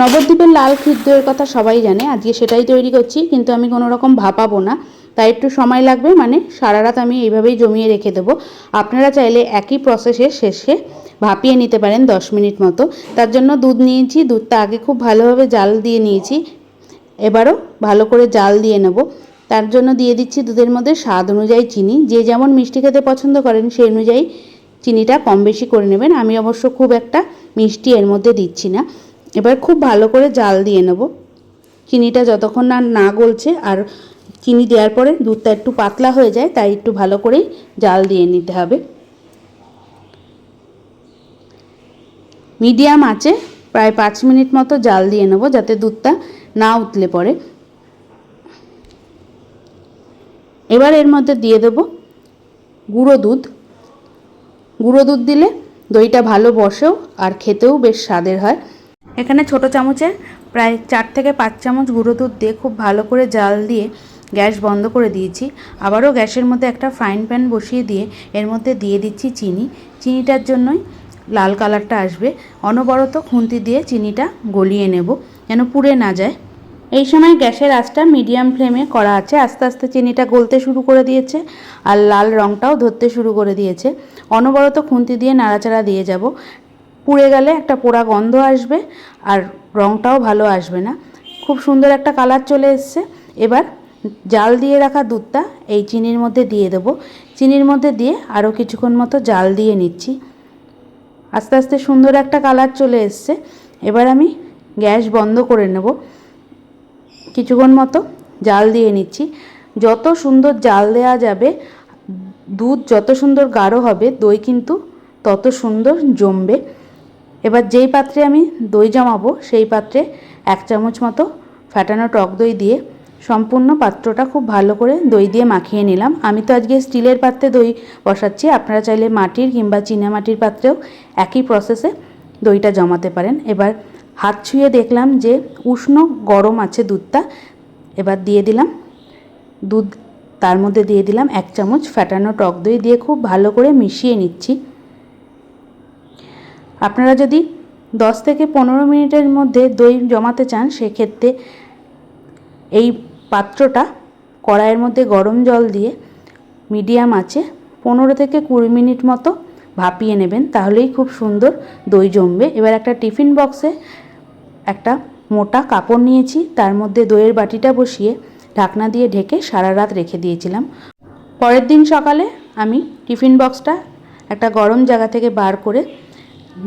নবদ্বীপের লাল ক্ষীর দইয়ের কথা সবাই জানে, আজকে সেটাই তৈরি করছি, কিন্তু আমি কোনো রকম ভাপাবো না। তাই একটু সময় লাগবে মানে সারা রাত আমি এইভাবেই জমিয়ে রেখে দেবো। আপনারা চাইলে একই প্রসেসের শেষে ভাপিয়ে নিতে পারেন দশ মিনিট মতো। তার জন্য দুধ নিয়েছি, দুধটা আগে খুব ভালোভাবে জাল দিয়ে নিয়েছি। এবারও ভালো করে জাল দিয়ে নেব। তার জন্য দিয়ে দিচ্ছি দুধের মধ্যে স্বাদ অনুযায়ী চিনি। যে যেমন মিষ্টি খেতে পছন্দ করেন, সেই অনুযায়ী চিনিটা কম বেশি করে নেবেন। আমি অবশ্য খুব একটা মিষ্টি এর মধ্যে দিচ্ছি না। এবার খুব ভালো করে জাল দিয়ে নেব। চিনিটা যতক্ষণ না না গলছে আর চিনি দেওয়ার পরে দুধটা একটু পাতলা হয়ে যায়, তাই একটু ভালো করেই জাল দিয়ে নিতে হবে। মিডিয়াম আছে প্রায় পাঁচ মিনিট মতো জাল দিয়ে নেব যাতে দুধটা না উতলে পড়ে। এবার এর মধ্যে দিয়ে দেব গুঁড়ো দুধ। গুঁড়ো দুধ দিলে দইটা ভালো বসেও আর খেতেও বেশ স্বাদের হয়। এখানে ছোট চামচে প্রায় চার থেকে পাঁচ চামচ গুঁড়ো দুধ দিয়ে খুব ভালো করে জাল দিয়ে গ্যাস বন্ধ করে দিয়েছি। আবারও গ্যাসের মধ্যে একটা ফ্রাইং প্যান বসিয়ে দিয়ে এর মধ্যে দিয়ে দিচ্ছি চিনি। চিনিটার জন্যই লাল কালারটা আসবে। অনবরত খুন্তি দিয়ে চিনিটা গলিয়ে নেব যেন পুড়ে না যায়। এই সময় গ্যাসের আঁচটা মিডিয়াম ফ্লেমে করা আছে। আস্তে আস্তে চিনিটা গলতে শুরু করে দিয়েছে আর লাল রঙটাও ধরতে শুরু করে দিয়েছে। অনবরত খুন্তি দিয়ে নাড়াচাড়া দিয়ে যাব। পুড়ে গেলে একটা পোড়া গন্ধ আসবে আর রঙটাও ভালো আসবে না। খুব সুন্দর একটা কালার চলে এসছে। এবার জাল দিয়ে রাখা দুধটা এই চিনির মধ্যে দিয়ে দেব। চিনির মধ্যে দিয়ে আরও কিছুক্ষণ মতো জাল দিয়ে নিচ্ছি। আস্তে আস্তে সুন্দর একটা কালার চলে এসছে। এবার আমি গ্যাস বন্ধ করে নেব। কিছুক্ষণ মতো জাল দিয়ে নিচ্ছি। যত সুন্দর জাল দেওয়া যাবে, দুধ যত সুন্দর গাঢ় হবে, দই কিন্তু তত সুন্দর জমবে। এবার যেই পাত্রে আমি দই জমাবো, সেই পাত্রে এক চামচ মতো ফ্যাটানো টক দই দিয়ে সম্পূর্ণ পাত্রটা খুব ভালো করে দই দিয়ে মাখিয়ে নিলাম। আমি তো আজকে স্টিলের পাত্রে দই বসাচ্ছি, আপনারা চাইলে মাটির কিংবা চীনা মাটির পাত্রেও একই প্রসেসে দইটা জমাতে পারেন। এবার হাত ছুঁয়ে দেখলাম যে উষ্ণ গরম আছে দুধটা। এবার দিয়ে দিলাম দুধ, তার মধ্যে দিয়ে দিলাম এক চামচ ফ্যাটানো টক দই দিয়ে খুব ভালো করে মিশিয়ে নিচ্ছি। আপনারা যদি দশ থেকে পনেরো মিনিটের মধ্যে দই জমাতে চান, সেক্ষেত্রে এই পাত্রটা কড়াইয়ের মধ্যে গরম জল দিয়ে মিডিয়াম আছে পনেরো থেকে কুড়ি মিনিট মতো ভাপিয়ে নেবেন, তাহলেই খুব সুন্দর দই জমবে। এবার একটা টিফিন বক্সে একটা মোটা কাপড় নিয়েছি, তার মধ্যে দইয়ের বাটিটা বসিয়ে ঢাকনা দিয়ে ঢেকে সারা রাত রেখে দিয়েছিলাম। পরের দিন সকালে আমি টিফিন বক্সটা একটা গরম জায়গা থেকে বার করে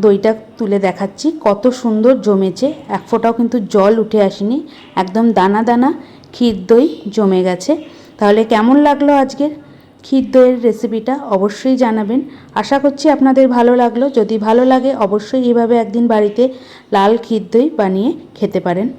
দইটা তুলে দেখাচ্ছি। কত সুন্দর জমেছে। এক ফোঁটাও কিন্তু জল উঠে আসেনি। একদম দানা দানা ক্ষীর দই জমে গেছে। তাহলে কেমন লাগল আজকের ক্ষীর দইয়ের রেসিপিটা অবশ্যই জানাবেন। আশা করছি আপনাদের ভালো লাগল। যদি ভালো লাগে, অবশ্যই এভাবে একদিন বাড়িতে লাল ক্ষীর দই বানিয়ে খেতে পারেন।